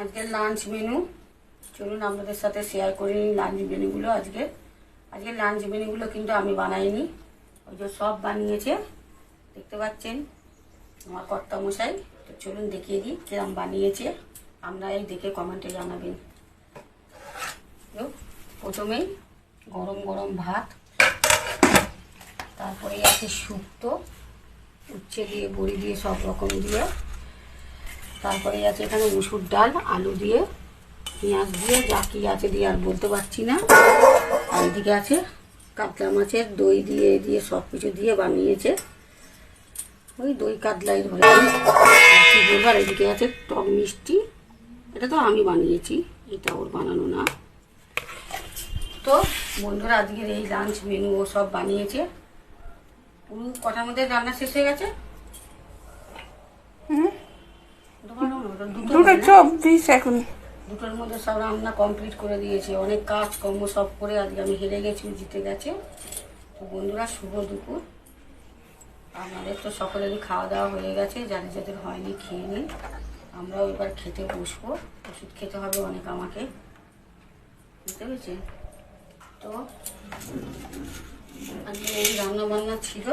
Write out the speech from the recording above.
আজকে lunch menu চলুন আপনাদের সাথে শেয়ার করে নিই লাঞ্চ মেনুগুলো আজকে। আজকে লাঞ্চ মেনুগুলো কিন্তু আমি বানাইনি। ওই যে সব বানিয়েছে। দেখতে পাচ্ছেন আমার কর্তা মশাই তো চলুন দেখিয়ে দিই কিরম বানিয়েছে। আপনারা এই দেখে কমেন্টে জানাবেন। প্রথমেই গরম গরম ভাত। তারপরে আছে শুক্তো। উচ্ছে দিয়ে, বড়ি দিয়ে, সব রকম দিয়ে। তারপরে আছে এখানে মুসুর ডাল, আলু দিয়ে, পেঁয়াজ দিয়ে, যা কি আছে দিয়ে আর বলতে পারছি না। আর এদিকে আছে কাতলা মাছের দই দিয়ে দিয়ে সব কিছু দিয়ে বানিয়েছে। ওই দই কাতলাই ধরে আর এদিকে আছে টক মিষ্টি। এটা তো আমি বানিয়েছি, এটা ওর বানানো না। তো বন্ধুরা, আজকের এই লাঞ্চ মেনু ও সব বানিয়েছে। পুরো কটার মধ্যে রান্না শেষ হয়ে গেছে? দুটো বানানো না, ওটা দুটো দুটো হবে না? চব্বিশ এখন। দুটোর মধ্যে সব রান্না কমপ্লিট করে দিয়েছে। অনেক কাজ কর্ম সব করে আজকে আমি হেরে গেছি জিতে গেছে। তো বন্ধুরা শুভ দুপুর। আমাদের তো সকলেরই খাওয়া দাওয়া হয়ে গেছে যাদের যাদের হয়নি খেয়ে নিন। আমরাও এবার খেতে বসবো। ওষুধ খেতে হবে অনেক আমাকে। বুঝতে পেরেছেন? তো আজকে এই রান্না বান্না ছিল।